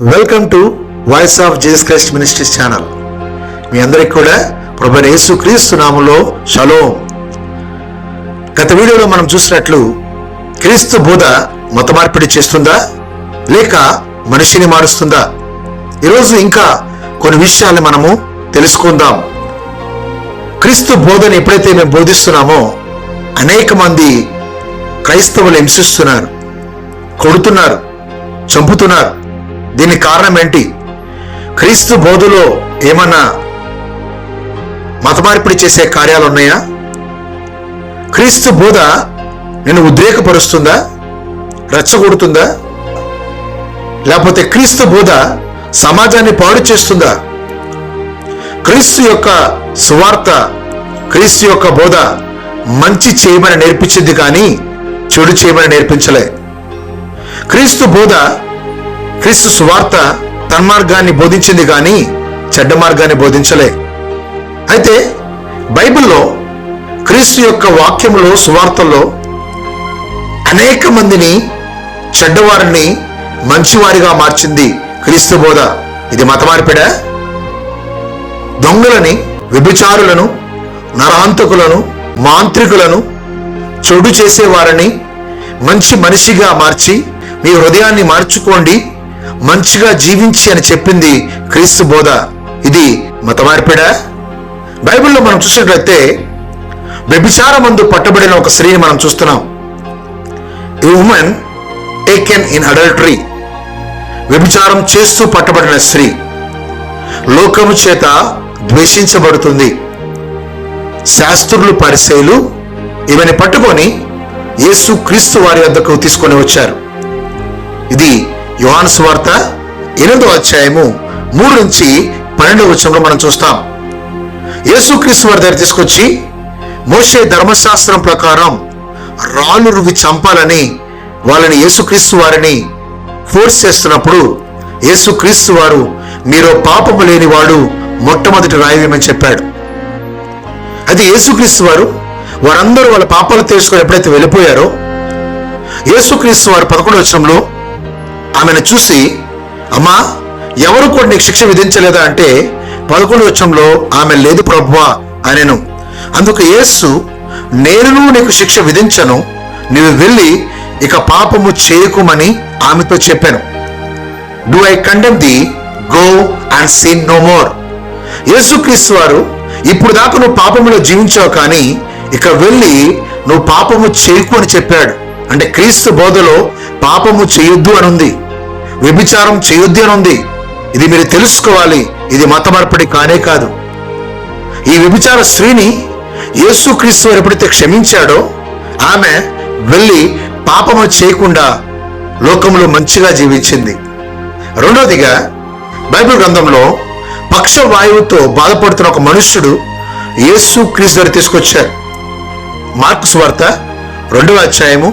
Welcome to voice of Jesus Christ ministries channel మీ అందరికి కూడా ప్రభు యేసు క్రీస్తు నామంలో షలోం. గత వీడియోలో మనం చూసినట్లు క్రీస్తు బోధ మత మార్పిడి చేస్తుందా? లేక మనిషిని మారుస్తుందా? ఈరోజు ఇంకా కొన్ని విషయాల్ని మనము తెలుసుకుందాం. క్రీస్తు బోధను ఎప్పుడైతే మేము బోధిస్తున్నామో అనేక మంది క్రైస్తవులు హింసిస్తున్నారు కొడుతున్నారు చంపుతున్నారు. దీనికి కారణం ఏంటి? క్రీస్తు బోధలో ఏమన్నా మతమార్పిడి చేసే కార్యాలు ఉన్నాయా? క్రీస్తు బోధ నిన్ను ఉద్రేకపరుస్తుందా? రెచ్చగొడుతుందా? లేకపోతే క్రీస్తు బోధ సమాజాన్ని పాడు చేస్తుందా? క్రీస్తు యొక్క సువార్త క్రీస్తు యొక్క బోధ మంచి చేయమని నేర్పించింది కానీ చెడు చేయమని నేర్పించలే. క్రీస్తు బోధ క్రీస్తు సువార్త తన్మార్గాన్ని బోధించింది కానీ చెడ్డ మార్గాన్ని బోధించలే. అయితే బైబిల్లో క్రీస్తు యొక్క వాక్యంలో సువార్తల్లో అనేక మందిని చెడ్డవారిని మంచివారిగా మార్చింది క్రీస్తు బోధ. ఇది మతమార్పిడ? దొంగలని వ్యభిచారులను నరాంతకులను మాంత్రికులను చెడు చేసేవారిని మంచి మనిషిగా మార్చి మీ హృదయాన్ని మార్చుకోండి. మంచిగా జీవించి అని చెప్పింది క్రీస్తు బోధ. ఇది మత మార్పిడా బైబిల్లో మనం చూసినట్లయితే వ్యభిచారమందు పట్టబడిన ఒక స్త్రీని మనం చూస్తున్నాం. ఈ ఉమెన్ టేకెన్ ఇన్ అడల్టరీ వ్యభిచారం చేస్తూ పట్టబడిన స్త్రీ. లోకము చేత ద్వేషించబడుతుంది. శాస్త్రులు పరిశైలు ఈమెను పట్టుకొని యేసు క్రీస్తు వారి వద్దకు తీసుకొని వచ్చారు. ఇది యోహాను సువార్త ఎనిమిదో అధ్యాయము మూడు నుంచి పన్నెండవ వచనంలో మనం చూస్తాం. యేసుక్రీస్తు వారి దగ్గర తీసుకొచ్చి మోషే ధర్మశాస్త్రం ప్రకారం రాళ్ళు రువి చంపాలని వాళ్ళని యేసుక్రీస్తు వారిని ఫోర్స్ చేస్తున్నప్పుడు యేసుక్రీస్తు వారు మీరు పాపము లేని వాడు మొట్టమొదటి రాయవేమని చెప్పాడు. అది యేసుక్రీస్తు వారు వారందరూ వాళ్ళ పాపాలు తెలుసుకొని ఎప్పుడైతే వెళ్ళిపోయారో యేసుక్రీస్తు వారు పదకొండు వచ్చంలో ఆమెను చూసి అమ్మా ఎవరు కూడా నీకు శిక్ష విధించలేదా? అంటే పదకొండు వచ్చంలో ఆమె లేదు ప్రభువా అనెను. అందుకు యేసు నేను నీకు శిక్ష విధించను నీవు వెళ్ళి ఇక పాపము చేయకుమని ఆమెతో చెప్పాను. Do I condemn thee go and sin no more. యేసుక్రీస్తు వారు ఇప్పుడు దాకా నువ్వు పాపములో జీవించావు కానీ ఇక వెళ్ళి నువ్వు పాపము చేయకు అని చెప్పాడు. అంటే క్రీస్తు బోధలో పాపము చేయొద్దు అని ఉంది వ్యభిచారం చేయొద్దనుంది అని ఉంది. ఇది మీరు తెలుసుకోవాలి. ఇది మతమర్పడి కానే కాదు. ఈ వ్యభిచార స్త్రీని యేసుక్రీస్తు ఎప్పుడైతే క్షమించాడో ఆమె వెళ్ళి పాపము చేయకుండా లోకంలో మంచిగా జీవించింది. రెండవదిగా బైబిల్ గ్రంథంలో పక్షవాయువుతో బాధపడుతున్న ఒక మనుష్యుడు యేసు క్రీస్తు దగ్గర తీసుకొచ్చారు. మార్క్స్ వార్త రెండవ అధ్యాయము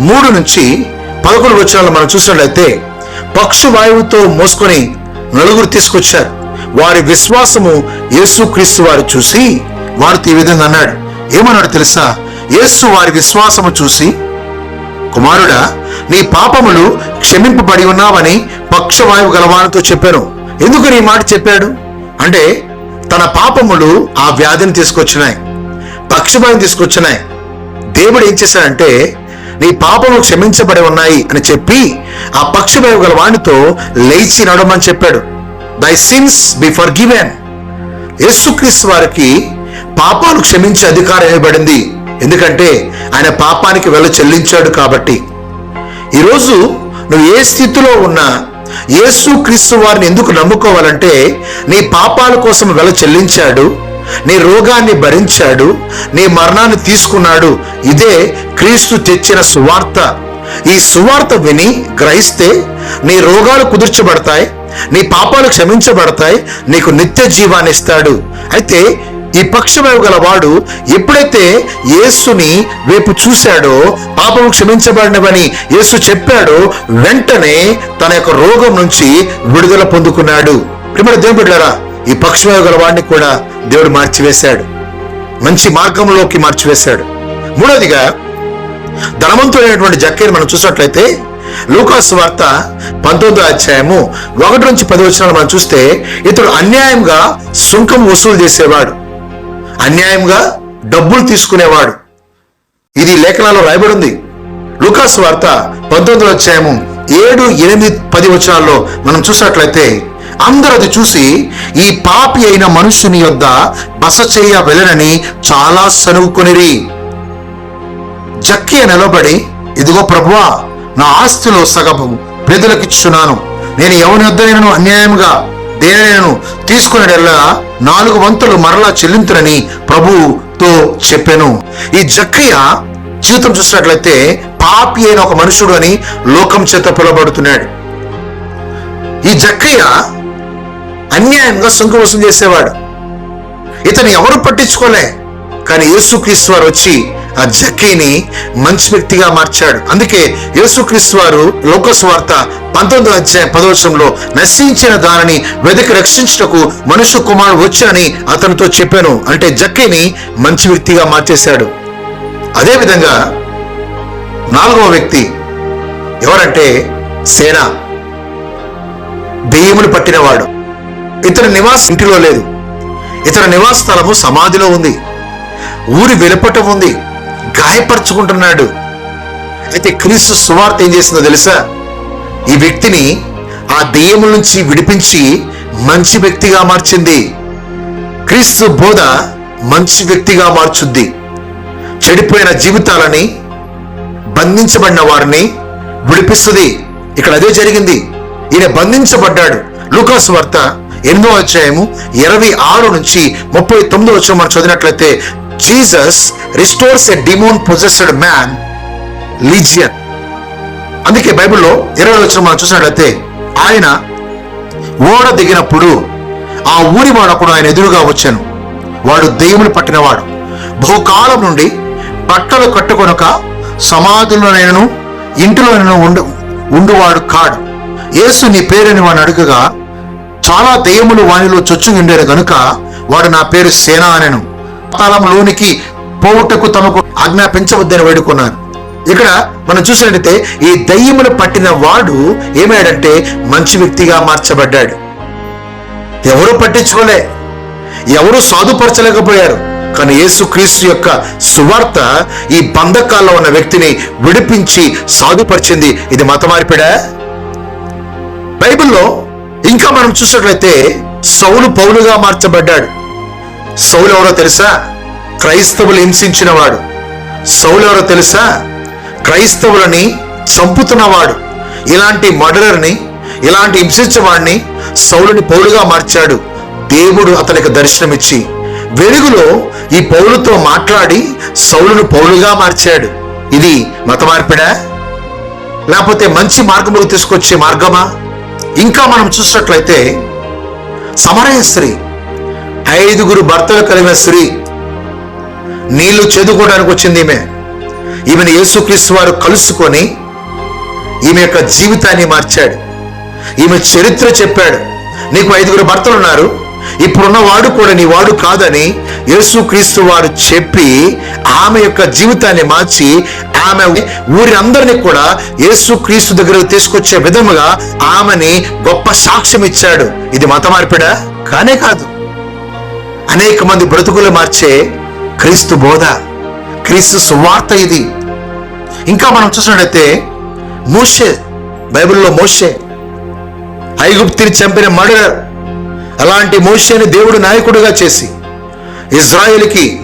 మూడు నుంచి పదకొండు వచనాలు మనం చూసినట్లయితే పక్షువాయువుతో మోసుకొని నలుగురు తీసుకొచ్చారు. వారి విశ్వాసము యేసు క్రీస్తు వారు చూసి వారితో ఈ విధంగా అన్నాడు. ఏమన్నాడు తెలుసా? యేసు వారి విశ్వాసము చూసి కుమారుడా నీ పాపములు క్షమింపబడి ఉన్నావని పక్షవాయువు గలవానితో చెప్పాను. ఎందుకు నీ మాట చెప్పాడు? అంటే తన పాపములు ఆ వ్యాధిని తీసుకొచ్చినాయి. పక్షవాయువు తీసుకొచ్చినాయి. దేవుడు ఏం చేశాడంటే నీ పాపములు క్షమించబడి ఉన్నాయి అని చెప్పి ఆ పక్షవాయువు గల వానితో లేచి నడమని చెప్పాడు. దై సిన్స్ బి ఫర్ గివెన్ యేసుక్రీస్తు వారికి పాపాలు క్షమించే అధికారం ఇవ్వబడింది ఎందుకంటే ఆయన పాపానికి వెల చెల్లించాడు కాబట్టి. ఈరోజు నువ్వు ఏ స్థితిలో ఉన్నా యేసు క్రీస్తు వారిని ఎందుకు నమ్ముకోవాలంటే నీ పాపాల కోసం వెల చెల్లించాడు. నీ రోగాన్ని భరించాడు నీ మరణాన్ని తీసుకున్నాడు. ఇదే క్రీస్తు తెచ్చిన సువార్త. ఈ సువార్త విని గ్రహిస్తే నీ రోగాలు కుదుర్చబడతాయి నీ పాపాలు క్షమించబడతాయి నీకు నిత్య జీవాన్ని ఇస్తాడు. అయితే ఈ పక్షవాయువు గలవాడు ఎప్పుడైతే యేసుని వైపు చూశాడో పాపము క్షమించబడినవని యేసు చెప్పాడో వెంటనే తన యొక్క రోగం నుంచి విడుదల పొందుకున్నాడు. ప్రిమడ దేవుడు ఈ పక్షవాయువు గల వాడిని కూడా దేవుడు మార్చివేశాడు. మంచి మార్గంలోకి మార్చివేశాడు. మూడోదిగా ధనవంతుడైనటువంటి జక్కని మనం చూసినట్లయితే లూకాసు వార్త పంతొమ్మిదో అధ్యాయము ఒకటి నుంచి పది వచ్చినాలు మనం చూస్తే ఇతడు అన్యాయంగా సుంకం వసూలు చేసేవాడు. అన్యాయంగా డబ్బులు తీసుకునేవాడు. ఇది లేఖనాల్లో రాయబడి ఉంది. లూకాసు వార్త పంతొమ్మిదో అధ్యాయము ఏడు ఎనిమిది పది వచనాల్లో మనం చూసినట్లయితే అందరూ అది చూసి ఈ పాపి అయిన మనుషుని యొద్ద బస చేయ వెళ్ళనని చాలా సనుగుకొనిరి జక్కియ నిలబడి ఇదిగో ప్రభువా నా ఆస్తిలో సగము ప్రజలకిచ్చున్నాను నేను ఎవరి వద్ద నేను అన్యాయంగా దేని తీసుకునేలా నాలుగు వంతులు మరలా చెల్లింతునని ప్రభువుతో చెప్పాను. ఈ జక్రియ జీవితం చూసినట్లయితే పాపి అయిన ఒక మనుషుడు అని లోకం చేత పిలువబడుతున్నాడు. ఈ జక్కయ్య అన్యాయంగా సుంక చేసేవాడు. ఇతను ఎవరు పట్టించుకోలే. కానీ యేసుక్రీస్తు వారు వచ్చి ఆ జక్కీని మంచి వ్యక్తిగా మార్చాడు. అందుకే యేసుక్రీస్తు వారు లోకస్వార్త పంతొమ్మిది అధ్యాయ పదవచనంలో నశించిన దానిని వెదకి రక్షించుటకు మనుషు కుమారుడు వచ్చానని అతనితో చెప్పాను. అంటే జక్కీని మంచి వ్యక్తిగా మార్చేశాడు. అదేవిధంగా నాలుగవ వ్యక్తి ఎవరంటే సేన. దెయ్యములు పట్టినవాడు. ఇతని నివాస ఇంటిలో లేదు. ఇతని నివాస స్థలము సమాధిలో ఉంది. ఊరి వెలుపట ఉంది. గాయపరుచుకుంటున్నాడు. అయితే క్రీస్తు సువార్త ఏం చేసిందో తెలుసా? ఈ వ్యక్తిని ఆ దెయ్యముల నుంచి విడిపించి మంచి వ్యక్తిగా మార్చింది. క్రీస్తు బోధ మంచి వ్యక్తిగా మార్చుద్ది. చెడిపోయిన జీవితాలని బంధించబడిన వారిని విడిపిస్తుంది. ఇక్కడ అదే జరిగింది. ఈయన బంధించబడ్డాడు. లూకాస్ వార్త ఎనిమిదో అధ్యాయము ఇరవై ఆరు నుంచి ముప్పై తొమ్మిది వచ్చిన మనం చదివినట్లయితే Jesus restores a demon possessed man legion. అందుకే బైబిల్లో ఇరవై వచ్చిన మనం చూసినట్లయితే ఆయన ఓడ దిగినప్పుడు ఆ ఊరి వాడప్పుడు ఆయన ఎదురుగా వచ్చాను. వాడు దెయ్యములు పట్టినవాడు. బహుకాలం నుండి బట్టలు కట్టుకొనక సమాధులనైనను ఇంటిలోనైనా ఉండు ఉండువాడు కాడు. యేసు నీ పేరుని వాడిని అడుగగా చాలా దెయ్యములు వానిలో చొచ్చు గనుక వాడు నా పేరు సేన అనెను. పాతాళంలోనికి పోవుటకు తమకు ఆజ్ఞాపించవద్దని వేడుకున్నారు. ఇక్కడ మనం చూసినట్టయితే ఈ దయ్యములు పట్టిన వాడు ఏమయ్యాడంటే మంచి వ్యక్తిగా మార్చబడ్డాడు. ఎవరు పట్టించుకోలే. ఎవరు సాధుపరచలేకపోయారు. కానీ యేసుక్రీస్తు యొక్క సువార్త ఈ బంధకాల్లో ఉన్న వ్యక్తిని విడిపించి సాధుపరిచింది. ఇది మత మార్పిడా బైబిల్లో ఇంకా మనం చూసినట్లయితే సౌలు పౌలుగా మార్చబడ్డాడు. సౌలు ఎవరో తెలుసా? క్రైస్తవులు హింసించినవాడు. సౌలు ఎవరో తెలుసా? క్రైస్తవులని చంపుతున్నవాడు. ఇలాంటి మర్డరర్ని ఇలాంటి హింసించేవాడిని సౌలుని పౌలుగా మార్చాడు. దేవుడు అతనికి దర్శనమిచ్చి వెలుగులో ఈ పౌలుతో మాట్లాడి సౌలును పౌలుగా మార్చాడు. ఇది మత మార్పిడా? లేకపోతే మంచి మార్గములు తీసుకొచ్చే మార్గమా? ఇంకా మనం చూసినట్లయితే సమరయ స్త్రీ ఐదుగురు భర్తలు కలిగిన స్త్రీ నీళ్ళు చేదుకోవడానికి వచ్చింది ఈమె. ఈమెను యేసుక్రీస్తు వారు కలుసుకొని ఈమె యొక్క జీవితాన్ని మార్చాడు. ఈమె చరిత్ర చెప్పాడు. నీకు ఐదుగురు భర్తలు ఉన్నారు. ఇప్పుడున్న వాడు కూడా నీ వాడు కాదని యేసుక్రీస్తు వారు చెప్పి ఆమె యొక్క జీవితాన్ని మార్చి ఆమె ఊరి అందరినీ కూడా యేసుక్రీస్తు దగ్గరకు తీసుకొచ్చే విధముగా ఆమెని గొప్ప సాక్ష్యం ఇచ్చాడు. ఇది మత మార్పిడా? కానే కాదు. అనేక మంది బ్రతుకులు మార్చే క్రీస్తు బోధ క్రీస్తు సువార్త ఇది. ఇంకా మనం చూసినట్లయితే మోషే బైబిల్లో మోషే ఐగుప్తిని చంపిన మర్డర్ అలాంటి మోషేని దేవుడు నాయకుడిగా చేసి ఇజ్రాయేల్కి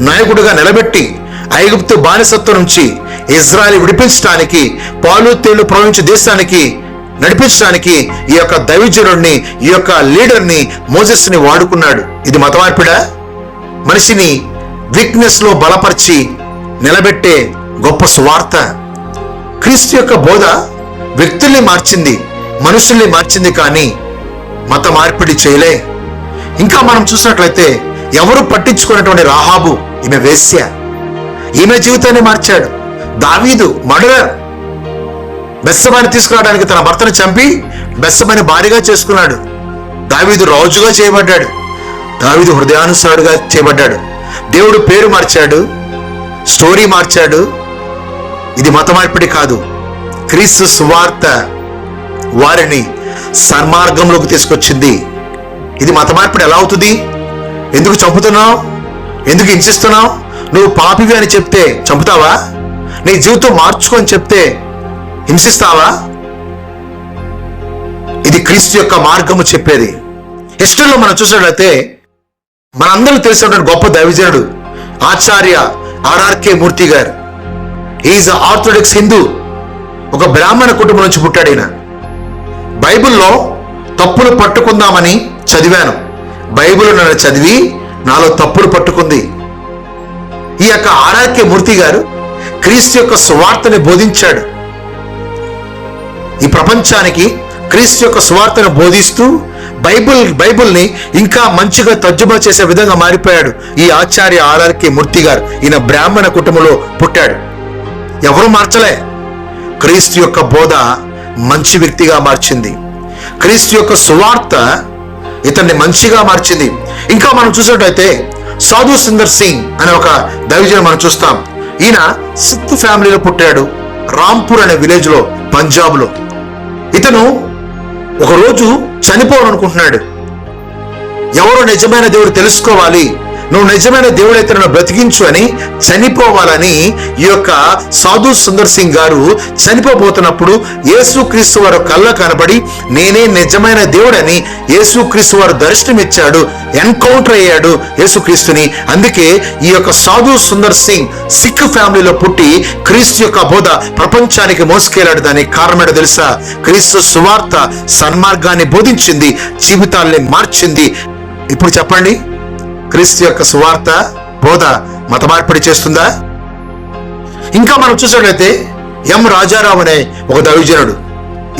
నాయకుడిగా నిలబెట్టి ఐగుప్తు బానిసత్వం నుంచి ఇజ్రాయెల్ విడిపించడానికి పాలు తేళ్ళు ప్రవహించే దేశానికి నడిపించడానికి ఈ యొక్క దైవజనుడిని ఈ యొక్క లీడర్ని మోజెస్ని వాడుకున్నాడు. ఇది మతమార్పిడా? మనిషిని వీక్నెస్లో బలపరిచి నిలబెట్టే గొప్ప సువార్త. క్రీస్తు యొక్క బోధ వ్యక్తుల్ని మార్చింది మనుషుల్ని మార్చింది కానీ మత మార్పిడి చేయలే. ఇంకా మనం చూసినట్లయితే ఎవరు పట్టించుకున్నటువంటి రాహాబు? ఈమె వేశ్య. ఈమె జీవితాన్ని మార్చాడు. దావీదు మర్డరర్. బెస్సమని తీసుకురావడానికి తన భర్తను చంపి బెస్సమని భారీగా చేసుకున్నాడు. దావీదు రాజుగా చేయబడ్డాడు. దావీదు హృదయానుసారుడుగా చేయబడ్డాడు. దేవుడు పేరు మార్చాడు. స్టోరీ మార్చాడు. ఇది మత మార్పిడి కాదు. క్రీస్తు సువార్త వారిని సన్మార్గంలోకి తీసుకొచ్చింది. ఇది మత మార్పిడి ఎలా అవుతుంది? ఎందుకు చంపుతున్నావు? ఎందుకు హింసిస్తున్నావు? నువ్వు పాపివి అని చెప్తే చంపుతావా? నీ జీవితం మార్చుకొని చెప్తే హింసిస్తావా? ఇది క్రీస్తు యొక్క మార్గము చెప్పేది. హిస్టరీలో మనం చూసినట్లయితే మనందరూ తెలిసినటువంటి గొప్ప దైవజనుడు ఆచార్య ఆర్ఆర్కే మూర్తి గారు. ఈజ్ ఆర్థోడాక్స్ హిందూ ఒక బ్రాహ్మణ కుటుంబం నుంచి పుట్టాడు ఈయన. బైబిల్లో తప్పులు పట్టుకుందామని చదివాను. బైబిల్ నన్ను చదివి నాలో తప్పులు పట్టుకుంది. ఈ యొక్క ఆరాధ్య మూర్తి గారు క్రీస్తు యొక్క సువార్తని బోధించాడు. ఈ ప్రపంచానికి క్రీస్తు యొక్క సువార్తను బోధిస్తూ బైబిల్ బైబిల్ని ఇంకా మంచిగా తర్జుమా చేసే విధంగా మారిపోయాడు ఈ ఆచార్య ఆర్ఆర్కే మూర్తి గారు. ఈయన బ్రాహ్మణ కుటుంబంలో పుట్టాడు. ఎవరు మార్చలే? క్రీస్తు యొక్క బోధ మంచి వ్యక్తిగా మార్చింది. క్రీస్తు యొక్క సువార్త ఇతన్ని మంచిగా మార్చింది. ఇంకా మనం చూసినట్టయితే సాధు సుందర్ సింగ్ అనే ఒక దైవజనం మనం చూస్తాం. ఈయన సిత్ ఫ్యామిలీలో పుట్టాడు. రాంపూర్ అనే విలేజ్లో పంజాబ్లో ఇతను ఒకరోజు చనిపోవాలనుకుంటున్నాడు. ఎవరు నిజమైన దేవుడు తెలుసుకోవాలి? నువ్వు నిజమైన దేవుడైతే నన్ను బ్రతికించు అని చనిపోవాలని ఈ యొక్క సాధు సుందర్ సింగ్ గారు చనిపోబోతున్నప్పుడు యేసుక్రీస్తు వారు కళ్ళ కనబడి నేనే నిజమైన దేవుడని యేసుక్రీస్తు వారు దర్శనమిచ్చాడు ఎన్కౌంటర్ అయ్యాడు యేసుక్రీస్తుని అందుకే ఈ యొక్క సాధు సుందర్ సింగ్ సిక్ ఫ్యామిలీలో పుట్టి క్రీస్తు యొక్క బోధ ప్రపంచానికి మోసుకెళ్ళాడు దానికి కారణమేటో తెలుసా? క్రీస్తు సువార్త సన్మార్గాన్ని బోధించింది జీవితాల్ని మార్చింది. ఇప్పుడు చెప్పండి. క్రీస్తు యొక్క సువార్త బోధ మత మార్పిడి చేస్తుందా? ఇంకా మనం చూసినట్లయితే ఎం రాజారావు అనే ఒక దైవజనుడు.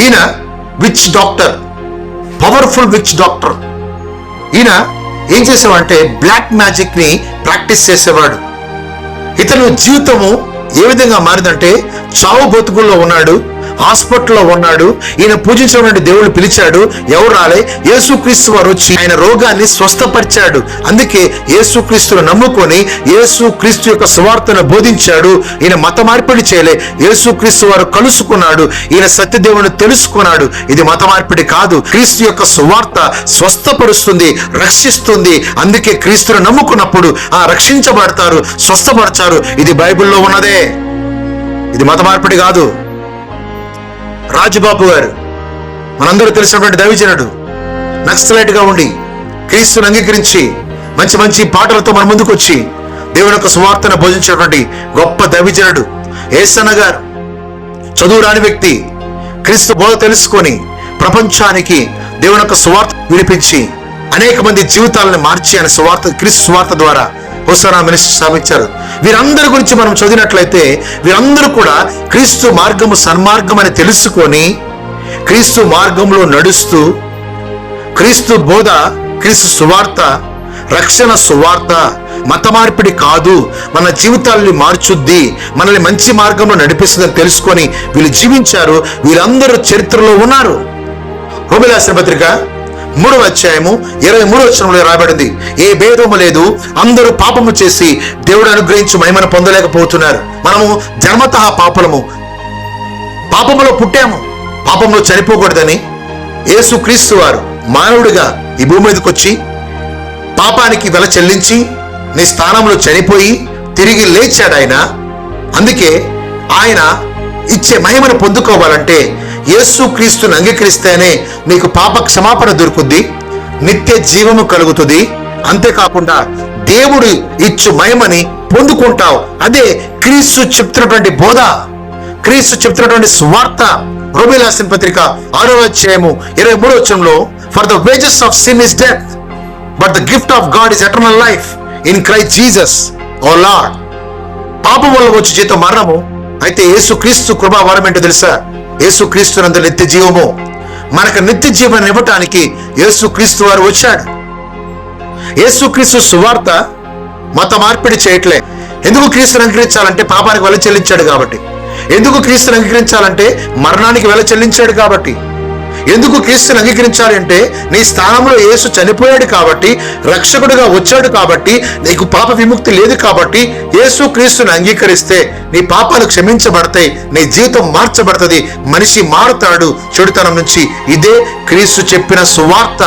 ఈయన witch doctor? Powerful witch doctor? ఈయన ఏం చేసేవాడంటే బ్లాక్ మ్యాజిక్ని ప్రాక్టీస్ చేసేవాడు. ఇతను జీవితము ఏ విధంగా మారిందంటే చావు బతుకుల్లో ఉన్నాడు హాస్పిటల్లో ఉన్నాడు. ఈయన పూజించినటువంటి దేవుడు పిలిచాడు ఎవరు రాలే? యేసుక్రీస్తు వారు వచ్చి ఆయన రోగాన్ని స్వస్థపరిచాడు. అందుకే యేసుక్రీస్తును నమ్ముకొని యేసుక్రీస్తు యొక్క సువార్తను బోధించాడు. ఈయన మత మార్పిడి చేయలే. యేసుక్రీస్తు వారు కలుసుకున్నాడు. ఈయన సత్యదేవుని తెలుసుకున్నాడు. ఇది మత మార్పిడి కాదు. క్రీస్తు యొక్క సువార్త స్వస్థపరుస్తుంది రక్షిస్తుంది. అందుకే క్రీస్తును నమ్ముకున్నప్పుడు ఆ రక్షించబడతారు స్వస్థపరచారు. ఇది బైబిల్లో ఉన్నదే. ఇది మత మార్పిడి కాదు. రాజుబాబు గారు మనందరూ తెలిసినటువంటి దైవజనుడు నక్సలైట్గా ఉండి క్రీస్తుని అంగీకరించి మంచి మంచి పాటలతో మన ముందుకు వచ్చి దేవుని యొక్క సువార్తను బోధించినటువంటి గొప్ప దైవజనుడు ఏసన్న గారు. చదువు రాని వ్యక్తి క్రీస్తు బోధ తెలుసుకొని ప్రపంచానికి దేవుని యొక్క సువార్త వినిపించి అనేక మంది జీవితాలను మార్చి ఆయన సువార్త క్రీస్తు సువార్త ద్వారా హోసానా మినిస్టర్ స్థాపించారు. వీరందరి గురించి మనం చదివినట్లయితే వీరందరూ కూడా క్రీస్తు మార్గము సన్మార్గం అని తెలుసుకొని క్రీస్తు మార్గంలో నడుస్తూ క్రీస్తు బోధ క్రీస్తు సువార్త రక్షణ సువార్త మత మార్పిడి కాదు మన జీవితాల్ని మార్చుద్ది మనల్ని మంచి మార్గంలో నడిపిస్తుందని తెలుసుకొని వీళ్ళు జీవించారు వీళ్ళందరూ చరిత్రలో ఉన్నారు. రోమిలాసిన పత్రిక మూడవ అధ్యాయము ఇరవై మూడవ వచనంలో రాబడింది ఏ భేదము లేదు. అందరూ పాపము చేసి దేవుడు అనుగ్రహించి మహిమను పొందలేకపోతున్నారు. మనము జన్మత పాపలము. పాపములో పుట్టాము. పాపంలో చనిపోకూడదని యేసుక్రీస్తు వారు మానవుడిగా ఈ భూమి మీదకి వచ్చి పాపానికి వెల చెల్లించి నీ స్థానంలో చనిపోయి తిరిగి లేచాడు ఆయన. అందుకే ఆయన ఇచ్చే మహిమను పొందుకోవాలంటే యేసు క్రీస్తుని అంగీకరిస్తేనే నీకు పాప క్షమాపణ దొరుకుద్ది నిత్య జీవము కలుగుతుంది. అంతేకాకుండా దేవుడు ఇచ్చు మహిమని పొందుకుంటావు. అదే క్రీస్తు చెప్తున్నటువంటి బోధ క్రీస్తు చెప్తున్నటువంటి స్వార్థ రోమిలాసిన పత్రిక ఆరో అధ్యాయము ఇరవై మూడో వచ్చంలో for the wages of sin is death but the gift of God is eternal life in Christ Jesus O Lord పాపం వల్ల వచ్చి జీతం మరణము. అయితే యేసు క్రీస్తు కృపా వరం ఏంటో తెలుసా? యేసు నందు నిత్య జీవము. మనకు నిత్య జీవనం ఇవ్వటానికి యేసుక్రీస్తు వారు వచ్చాడు. యేసుక్రీస్తు సువార్త మత మార్పిడి చేయట్లే. ఎందుకు క్రీస్తుని అంగీకరించాలంటే పాపానికి వెల చెల్లించాడు కాబట్టి. ఎందుకు క్రీస్తుని అంగీకరించాలంటే మరణానికి వెల చెల్లించాడు కాబట్టి. ఎందుకు క్రీస్తుని అంగీకరించాలి అంటే నీ స్థానంలో యేసు చనిపోయాడు కాబట్టి రక్షకుడిగా వచ్చాడు కాబట్టి నీకు పాప విముక్తి లేదు కాబట్టి యేసు క్రీస్తుని అంగీకరిస్తే నీ పాపాలు క్షమించబడతాయి నీ జీవితం మార్చబడుతుంది మనిషి మారుతాడు. చెడుతనం నుంచి ఇదే క్రీస్తు చెప్పిన సువార్త.